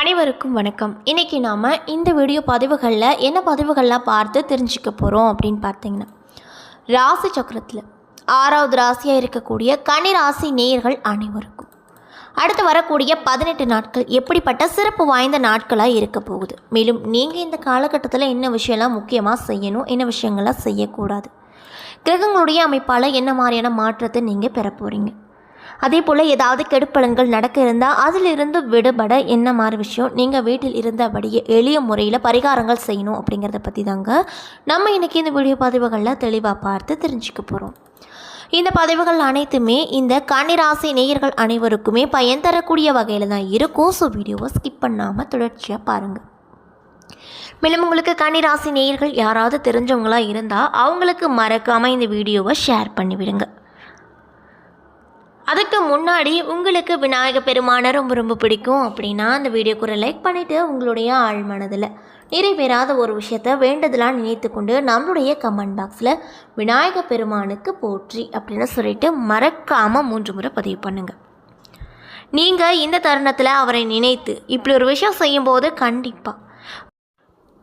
அனைவருக்கும் வணக்கம். இன்றைக்கி நாம் இந்த வீடியோ பதிவுகளில் என்ன பதிவுகள்லாம் பார்த்து தெரிஞ்சுக்க போகிறோம் அப்படின்னு பார்த்தீங்கன்னா ராசி சக்கரத்தில் ஆறாவது ராசியாக இருக்கக்கூடிய கனி ராசி நேயர்கள் அனைவருக்கும். அடுத்து வரக்கூடிய பதினெட்டு நாட்கள் எப்படிப்பட்ட சிறப்பு வாய்ந்த நாட்களாக இருக்க போகுது? மேலும் நீங்கள் இந்த காலகட்டத்தில் என்ன விஷயம்லாம் முக்கியமாக செய்யணும் என்ன விஷயங்கள்லாம் செய்யக்கூடாது? கிரகங்களுடைய அமைப்பால் என்ன மாதிரியான மாற்றத்தை நீங்கள் பெற போகிறீங்க அதே போல் ஏதாவது கெடுப்பலன்கள் நடக்க இருந்தால் அதிலிருந்து விடுபட என்ன மாதிரி விஷயம்? நீங்கள் வீட்டில் இருந்தபடியே எளிய முறையில் பரிகாரங்கள் செய்யணும் அப்படிங்கிறத பற்றி தாங்க நம்ம இன்றைக்கி இந்த வீடியோ பதிவுகளில் தெளிவாக பார்த்து தெரிஞ்சுக்க போகிறோம் இந்த பதிவுகள் அனைத்துமே இந்த கன்னிராசி நேயர்கள் அனைவருக்குமே பயன் தரக்கூடிய வகையில் தான் இருக்கும். ஸோ வீடியோவை ஸ்கிப் பண்ணாமல் தொடர்ச்சியாக பாருங்கள் மேலும் உங்களுக்கு கன்னிராசி நேயர்கள் யாராவது தெரிஞ்சவங்களாக இருந்தால் அவங்களுக்கு மறக்காமல் இந்த வீடியோவை ஷேர் பண்ணிவிடுங்க. அதுக்கு முன்னாடி உங்களுக்கு விநாயக பெருமானை ரொம்ப ரொம்ப பிடிக்கும் அப்படின்னா அந்த வீடியோக்கு லைக் பண்ணிவிட்டு உங்களுடைய ஆழ் மனதில் நிறைவேறாத ஒரு விஷயத்த வேண்டதெல்லாம் நினைத்து கொண்டு நம்மளுடைய கமெண்ட் பாக்ஸில் விநாயக பெருமானுக்கு போற்றி அப்படின்னு சொல்லிட்டு மறக்காமல் மூன்று முறை பதிவு பண்ணுங்கள் நீங்கள் இந்த தருணத்தில் அவரை நினைத்து இப்படி ஒரு விஷயம் செய்யும்போது கண்டிப்பாக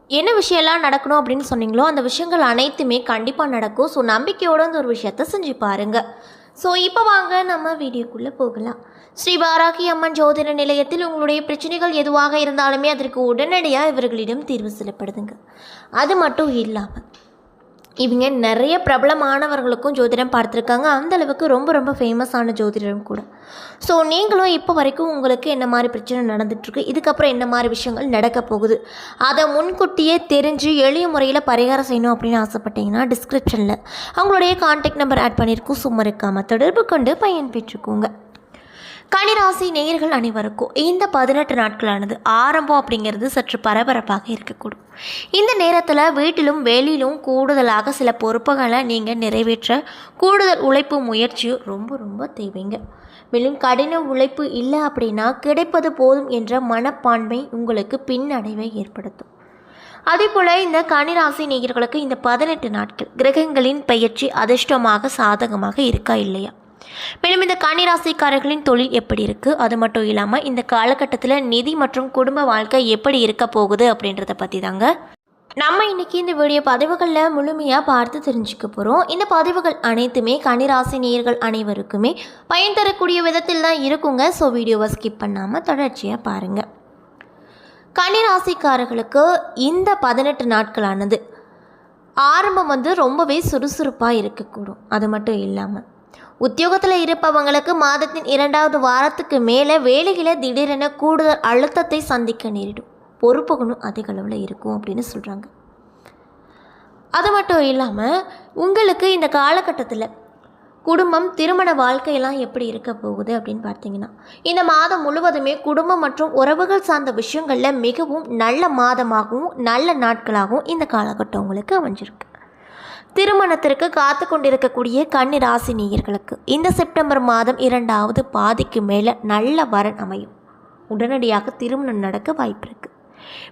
என்ன விஷயம்லாம் நடக்கணும் அப்படின்னு சொன்னீங்களோ அந்த விஷயங்கள் அனைத்துமே கண்டிப்பாக நடக்கும். ஸோ நம்பிக்கையோடு அந்த ஒரு விஷயத்த செஞ்சு பாருங்கள் ஸோ இப்போ வாங்க நம்ம வீடியோக்குள்ளே போகலாம். ஸ்ரீ பாராகி அம்மன் ஜோதிட நிலையத்தில் உங்களுடைய பிரச்சனைகள் எதுவாக இருந்தாலுமே அதற்கு உடனடியாக இவர்களிடம் தீர்வு செல்லப்படுதுங்க. அது மட்டும் இல்லாமல் இவங்க நிறைய பிரபலமானவர்களுக்கும் ஜோதிடம் பார்த்துருக்காங்க. அந்தளவுக்கு ரொம்ப ரொம்ப ஃபேமஸான ஜோதிடம் கூட. ஸோ நீங்களும் இப்போ வரைக்கும் உங்களுக்கு என்ன மாதிரி பிரச்சனை நடந்துகிட்ருக்கு இதுக்கப்புறம் என்ன மாதிரி விஷயங்கள் நடக்க போகுது? அதை முன்கூட்டியே தெரிஞ்சு எளிய முறையில் பரிகாரம் செய்யணும் அப்படின்னு ஆசைப்பட்டீங்கன்னா டிஸ்கிரிப்ஷனில் அவங்களுடைய கான்டாக்ட் நம்பர் ஆட் பண்ணியிருக்கோம். சும்மா இருக்காமல் தொடர்பு கொண்டு பயன்பெற்றுக்கோங்க கனிராசி நேயர்கள் அனைவருக்கும் இந்த பதினெட்டு நாட்களானது ஆரம்பம் அப்படிங்கிறது சற்று பரபரப்பாக இருக்கக்கூடும். இந்த நேரத்தில் வீட்டிலும் வெளியிலும் கூடுதலாக சில பொறுப்புகளை நீங்கள் நிறைவேற்ற கூடுதல் உழைப்பு முயற்சியும் ரொம்ப ரொம்ப தேவைங்க. மேலும் கடின உழைப்பு இல்லை அப்படின்னா கிடைப்பது போதும் என்ற மனப்பான்மை உங்களுக்கு பின்னடைவை ஏற்படுத்தும். அதே போல் இந்த கனிராசி நேயர்களுக்கு இந்த பதினெட்டு நாட்கள் கிரகங்களின் பயிற்சி அதிர்ஷ்டமாக சாதகமாக இருக்கா இல்லையா? மேலும் இந்த கன்னிராசிக்காரர்களின் தொழில் எப்படி இருக்குது அது மட்டும் இல்லாமல் இந்த காலகட்டத்தில் நிதி மற்றும் குடும்ப வாழ்க்கை எப்படி இருக்க போகுது அப்படின்றத பற்றி தாங்க நம்ம இன்னைக்கு இந்த வீடியோ பதிவுகளில் முழுமையாக பார்த்து தெரிஞ்சுக்க போகிறோம் இந்த பதிவுகள் அனைத்துமே கனிராசி நேயர்கள் அனைவருக்குமே பயன் தரக்கூடிய விதத்தில் தான் இருக்குங்க. ஸோ வீடியோவை ஸ்கிப் பண்ணாமல் தொடர்ச்சியாக பாருங்கள் கனிராசிக்காரர்களுக்கு இந்த பதினெட்டு நாட்களானது ஆரம்பம் வந்து ரொம்பவே சுறுசுறுப்பாக இருக்கக்கூடும். அது மட்டும் இல்லாமல் உத்தியோகத்தில் இருப்பவங்களுக்கு மாதத்தின் இரண்டாவது வாரத்துக்கு மேலே வேலைகளை திடீரென கூடுதல் அழுத்தத்தை சந்திக்க நேரிடும். பொறுப்புகளும் அதிக அளவில் இருக்கும் அப்படின்னு சொல்கிறாங்க அது மட்டும் இல்லாமல் உங்களுக்கு இந்த காலகட்டத்தில் குடும்பம் திருமண வாழ்க்கையெல்லாம் எப்படி இருக்க போகுது அப்படின்னு பார்த்தீங்கன்னா இந்த மாதம் முழுவதுமே குடும்பம் மற்றும் உறவுகள் சார்ந்த விஷயங்களில் மிகவும் நல்ல மாதமாகவும் நல்ல நாட்களாகவும் இந்த காலகட்டம் உங்களுக்கு அமைஞ்சிருக்கு. திருமணத்திற்கு காத்து கொண்டிருக்கக்கூடிய கன்னி ராசி நேயர்களுக்கு இந்த செப்டம்பர் மாதம் இரண்டாவது பாதிக்கு மேலே நல்ல வரன் அமையும். உடனடியாக திருமணம் நடக்க வாய்ப்பு இருக்குது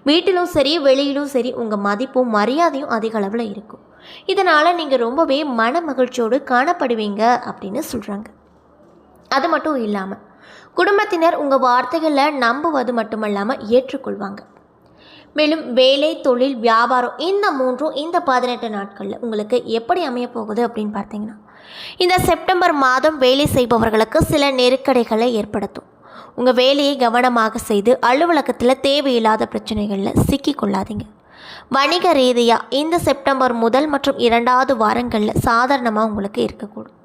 வீட்டிலும் சரி வெளியிலும் சரி உங்கள் மதிப்பும் மரியாதையும் அதிக அளவில் இருக்கும். இதனால் நீங்கள் ரொம்பவே மன மகிழ்ச்சியோடு காணப்படுவீங்க அப்படின்னு சொல்கிறாங்க அது மட்டும் இல்லாமல் குடும்பத்தினர் உங்கள் வார்த்தைகளை நம்புவது மட்டுமல்லாமல் ஏற்றுக்கொள்வாங்க. மேலும் வேலை தொழில் வியாபாரம் இந்த மூன்றும் இந்த பதினெட்டு நாட்களில் உங்களுக்கு எப்படி அமைய போகுது அப்படின்னு பார்த்தீங்கன்னா இந்த செப்டம்பர் மாதம் வேலை செய்பவர்களுக்கு சில நெருக்கடிகளை ஏற்படுத்தும். உங்கள் வேலையை கவனமாக செய்து அலுவலகத்தில் தேவையில்லாத பிரச்சனைகளில் சிக்கிக்கொள்ளாதீங்க. வணிக ரீதியாக இந்த செப்டம்பர் முதல் மற்றும் இரண்டாவது வாரங்களில் சாதாரணமாக உங்களுக்கு இருக்கக்கூடும்.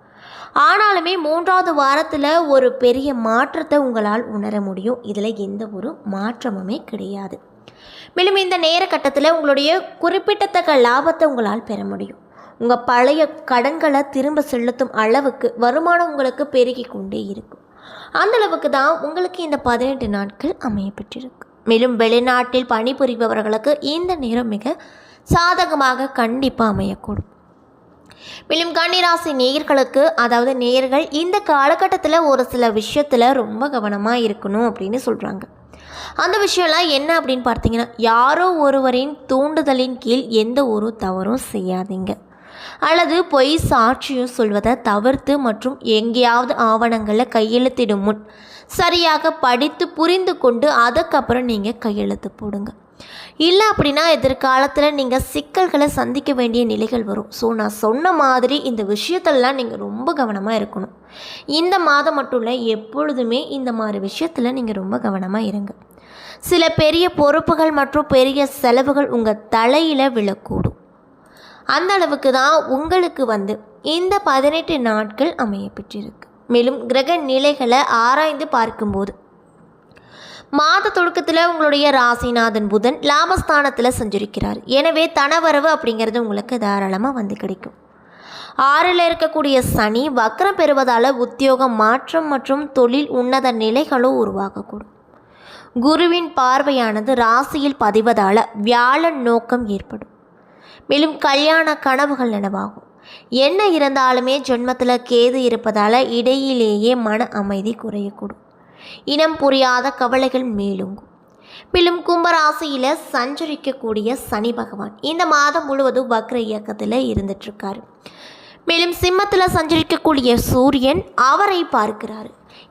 ஆனாலுமே மூன்றாவது வாரத்தில் ஒரு பெரிய மாற்றத்தை உங்களால் உணர முடியும். இதில் எந்த ஒரு மாற்றமுமே கிடையாது. மேலும் இந்த நேர கட்டத்தில் உங்களுடைய குறிப்பிடத்தக்க லாபத்தை உங்களால் பெற முடியும். உங்கள் பழைய கடன்களை திரும்ப செலுத்தும் அளவுக்கு வருமானம் உங்களுக்கு பெருகி கொண்டே இருக்கும். அந்த அளவுக்கு தான் உங்களுக்கு இந்த பதினெட்டு நாட்கள் அமையப்பட்டிருக்கு மேலும் வெளிநாட்டில் பணிபுரிபவர்களுக்கு இந்த நேரம் மிக சாதகமாக கண்டிப்பாக அமையக்கூடும். மேலும் கன்னிராசி நேயர்களுக்கு அதாவது நேயர்கள் இந்த காலகட்டத்தில் ஒரு சில விஷயத்தில் ரொம்ப கவனமாக இருக்கணும் அப்படின்னு சொல்கிறாங்க அந்த விஷயம்லாம் என்ன அப்படின்னு பார்த்தீங்கன்னா யாரோ ஒருவரின் தூண்டுதலின் கீழ் எந்த ஒரு தவறும் செய்யாதீங்க. அல்லது பொய் சாட்சியும் சொல்வதை தவிர்த்து மற்றும் எங்கேயாவது ஆவணங்களை கையெழுத்திடும் முன் சரியாக படித்து புரிந்து கொண்டு அதுக்கப்புறம் நீங்கள் கையெழுத்து போடுங்க. இல்லை அப்படின்னா எதிர்காலத்தில் நீங்கள் சிக்கல்களை சந்திக்க வேண்டிய நிலைகள் வரும். ஸோ நான் சொன்ன மாதிரி இந்த விஷயத்தெல்லாம் நீங்கள் ரொம்ப கவனமாக இருக்கணும். இந்த மாதம் மட்டும் இல்லை எப்பொழுதுமே இந்த மாதிரி விஷயத்தில் நீங்கள் ரொம்ப கவனமாக இருங்க. சில பெரிய பொறுப்புகள் மற்றும் பெரிய செலவுகள் உங்கள் தலையில் விழக்கூடும். அந்த அளவுக்கு தான் உங்களுக்கு வந்து இந்த பதினெட்டு நாட்கள் அமைய பெற்றிருக்கு மேலும் கிரக நிலைகளை ஆராய்ந்து பார்க்கும்போது மாத தொடக்கத்தில் உங்களுடைய ராசிநாதன் புதன் லாபஸ்தானத்தில் சஞ்சரிக்கிறார். எனவே தனவரவு அப்படிங்கிறது உங்களுக்கு தாராளமாக வந்து கிடைக்கும். ஆறில் இருக்கக்கூடிய சனி வக்கரம் பெறுவதால் உத்தியோக மாற்றம் மற்றும் தொழில் உன்னத நிலைகளும் உருவாகக்கூடும். குருவின் பார்வையானது ராசியில் பதிவதால் வியாழன் நோக்கம் ஏற்படும். மேலும் கல்யாண கனவுகள் நினைவாகும். என்ன இருந்தாலுமே ஜென்மத்தில் கேது இருப்பதால் இடையிலேயே மன அமைதி குறையக்கூடும். இனம் புரியாத கவலைகள் மேலுங்கும். மேலும் கும்பராசியில் சஞ்சரிக்கக்கூடிய சனி பகவான் இந்த மாதம் முழுவதும் வக்ர இயக்கத்தில் இருந்துட்டுருக்காரு மேலும் சிம்மத்தில் சஞ்சரிக்கக்கூடிய சூரியன் அவரை பார்க்கிறாரு.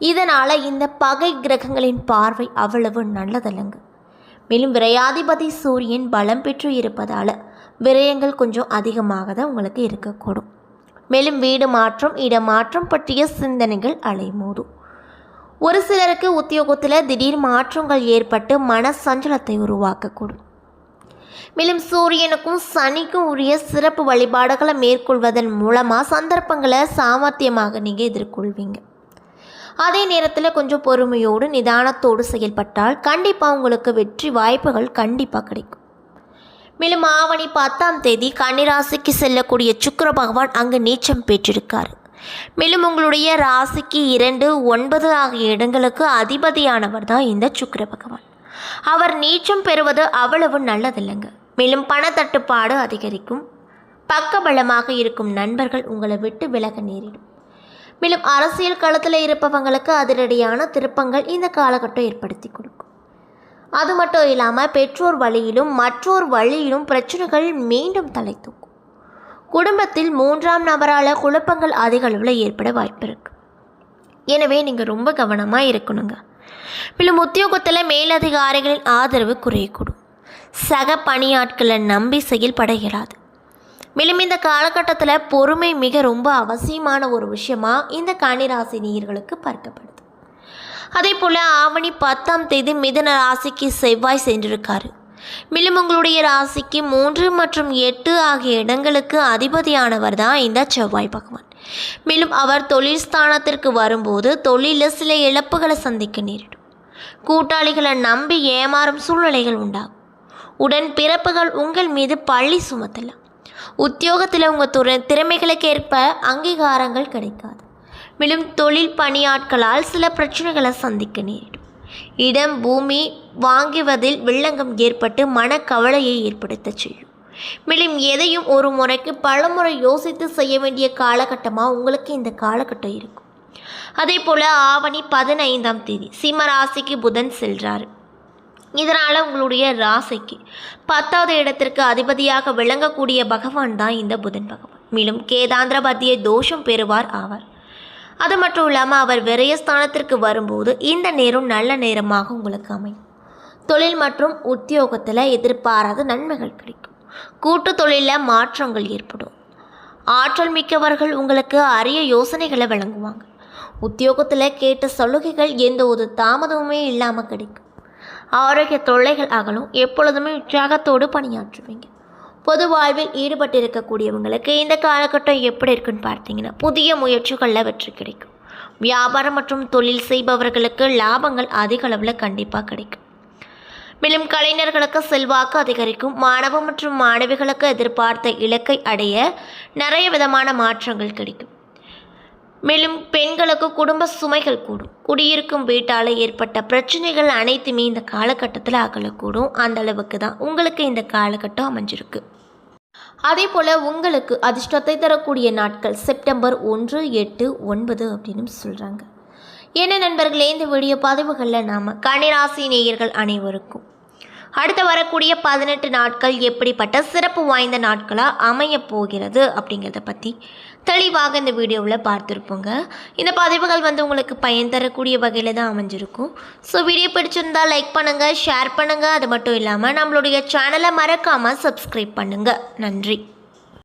இதனால் இந்த பகை கிரகங்களின் பார்வை அவ்வளவு நல்லதல்லங்க. மேலும் விரையாதிபதி சூரியன் பலம் பெற்று இருப்பதால் விரயங்கள் கொஞ்சம் அதிகமாக தான் உங்களுக்கு இருக்கக்கூடும். மேலும் வீடு மாற்றம் இடமாற்றம் பற்றிய சிந்தனைகள் அலைமோதும். ஒரு சிலருக்கு உத்தியோகத்தில் திடீர் மாற்றங்கள் ஏற்பட்டு மன சஞ்சலத்தை உருவாக்கக்கூடும். மேலும் சூரியனுக்கும் சனிக்கும் உரிய சிறப்பு வழிபாடுகளை மேற்கொள்வதன் மூலமாக சந்தர்ப்பங்களை சாமர்த்தியமாக நீங்கள் எதிர்கொள்வீங்க. அதே நேரத்தில் கொஞ்சம் பொறுமையோடு நிதானத்தோடு செயல்பட்டால் கண்டிப்பாக உங்களுக்கு வெற்றி வாய்ப்புகள் கண்டிப்பாக கிடைக்கும். மேலும் ஆவணி பத்தாம் தேதி கன்னிராசிக்கு செல்லக்கூடிய சுக்கர பகவான் அங்கு நீச்சம் பெற்றிருக்கார். மேலும் உங்களுடைய ராசிக்கு இரண்டு ஒன்பது ஆகிய இடங்களுக்கு அதிபதியானவர் தான் இந்த சுக்கிர பகவான். அவர் நீச்சம் பெறுவது அவ்வளவு நல்லதில்லைங்க. மேலும் பணத்தட்டுப்பாடு அதிகரிக்கும். பக்கபலமாக இருக்கும் நண்பர்கள் உங்களை விட்டு விலக நேரிடும். மேலும் அரசியல் களத்தில் இருப்பவங்களுக்கு அதிரடியான திருப்பங்கள் இந்த காலகட்டம் ஏற்படுத்தி கொடுக்கும். அது மட்டும் இல்லாமல் பெற்றோர் வழியிலும் மற்றோர் வழியிலும் பிரச்சனைகள் மீண்டும் தலை தூக்கும். குடும்பத்தில் மூன்றாம் நபரால் குழப்பங்கள் அதிக அளவில் ஏற்பட வாய்ப்பு இருக்கு எனவே நீங்கள் ரொம்ப கவனமாக இருக்கணுங்க. மேலும் உத்தியோகத்தில் மேலதிகாரிகளின் ஆதரவு குறையக்கூடும். சக பணியாட்களை நம்பி செயல்பட இயலாது மேலும் இந்த காலகட்டத்தில் பொறுமை மிக ரொம்ப அவசியமான ஒரு விஷயமா இந்த கன்னிராசி நீர்களுக்கு பார்க்கப்படுது. அதே போல் ஆவணி பத்தாம் தேதி மிதன ராசிக்கு செவ்வாய் சென்றிருக்காரு. மேலும் உங்களுடைய ராசிக்கு மூன்று மற்றும் எட்டு ஆகிய இடங்களுக்கு அதிபதியானவர் தான் இந்த செவ்வாய் பகவான். மேலும் அவர் தொழில் ஸ்தானத்திற்கு வரும்போது தொழிலில் சில இழப்புகளை சந்திக்க நேரிடும். கூட்டாளிகளை நம்பி ஏமாறும் சூழ்நிலைகள் உண்டாகும். உடன் பிறப்புகள் உங்கள் மீது பள்ளி சுமத்தலாம். உத்தியோகத்தில் உங்கள் துறை திறமைகளுக்கேற்ப அங்கீகாரங்கள் கிடைக்காது. மேலும் தொழில் பணியாட்களால் சில பிரச்சனைகளை சந்திக்க நேரிடும். இடம் பூமி வாங்குவதில் வில்லங்கம் ஏற்பட்டு மனக்கவலையை ஏற்படுத்த செய்யும். மேலும் எதையும் ஒரு முறைக்கு பலமுறை யோசித்து செய்ய வேண்டிய காலகட்டமாக உங்களுக்கு இந்த காலகட்டம் இருக்கும். அதே போல் ஆவணி பதினைந்தாம் தேதி சிம்ம ராசிக்கு புதன் செல்கிறார் இதனால் உங்களுடைய ராசிக்கு பத்தாவது இடத்திற்கு அதிபதியாக விளங்கக்கூடிய பகவான் தான் இந்த புதன் பகவான். மேலும் கேதாந்திர பத்திய தோஷம் பெறுவார் ஆவார். அது மட்டும் இல்லாமல் அவர் விரயஸ்தானத்திற்கு வரும்போது இந்த நேரம் நல்ல நேரமாக உங்களுக்கு அமையும். தொழில் மற்றும் உத்தியோகத்தில் எதிர்பாராத நன்மைகள் கிடைக்கும். கூட்டு தொழிலில் மாற்றங்கள் ஏற்படும். ஆற்றல் மிக்கவர்கள் உங்களுக்கு அரிய யோசனைகளை வழங்குவாங்க. உத்தியோகத்தில் கேட்ட சலுகைகள் எந்த ஒரு தாமதமுமே இல்லாமல் கிடைக்கும். ஆரோக்கிய தொல்லைகள் அகலும். எப்பொழுதுமே உற்சாகத்தோடு பணியாற்றுவீங்க. பொது வாழ்வில் ஈடுபட்டிருக்கக்கூடியவங்களுக்கு இந்த காலகட்டம் எப்படி இருக்குன்னு பார்த்தீங்கன்னா புதிய முயற்சிகளில் வெற்றி கிடைக்கும். வியாபாரம் மற்றும் தொழில் செய்பவர்களுக்கு லாபங்கள் அதிக அளவில் கண்டிப்பாக கிடைக்கும். மேலும் கலைஞர்களுக்கு செல்வாக்கு அதிகரிக்கும். மாணவ மற்றும் மாணவிகளுக்கு எதிர்பார்த்த இலக்கை அடைய நிறைய விதமான மாற்றங்கள் கிடைக்கும். மேலும் பெண்களுக்கு குடும்ப சுமைகள் கூடும். குடியிருக்கும் வீட்டால் ஏற்பட்ட பிரச்சனைகள் அனைத்துமே இந்த காலகட்டத்தில் அகலக்கூடும். அந்த அளவுக்கு தான் உங்களுக்கு இந்த காலகட்டம் அமைஞ்சிருக்கு. அதே போல் உங்களுக்கு அதிர்ஷ்டத்தை தரக்கூடிய நாட்கள் செப்டம்பர் ஒன்று எட்டு ஒன்பது அப்படின்னு சொல்கிறாங்க என்ன நண்பர்களே இந்த வீடியோ பதிவுகளில் நாம் கன்னிராசி நேயர்கள் அனைவருக்கும் அடுத்து வரக்கூடிய பதினெட்டு நாட்கள் எப்படிப்பட்ட சிறப்பு வாய்ந்த நாட்களாக அமைய போகிறது அப்படிங்கிறத பற்றி தெளிவாக இந்த வீடியோவில் பார்த்துருப்போங்க. இந்த பதிவுகள் வந்து உங்களுக்கு பயன் தரக்கூடிய வகையில் தான் அமைஞ்சிருக்கும். ஸோ வீடியோ பிடிச்சிருந்தால் லைக் பண்ணுங்கள் ஷேர் பண்ணுங்கள் அது மட்டும் இல்லாமல் நம்மளுடைய சேனலை மறக்காமல் சப்ஸ்கிரைப் பண்ணுங்கள் நன்றி.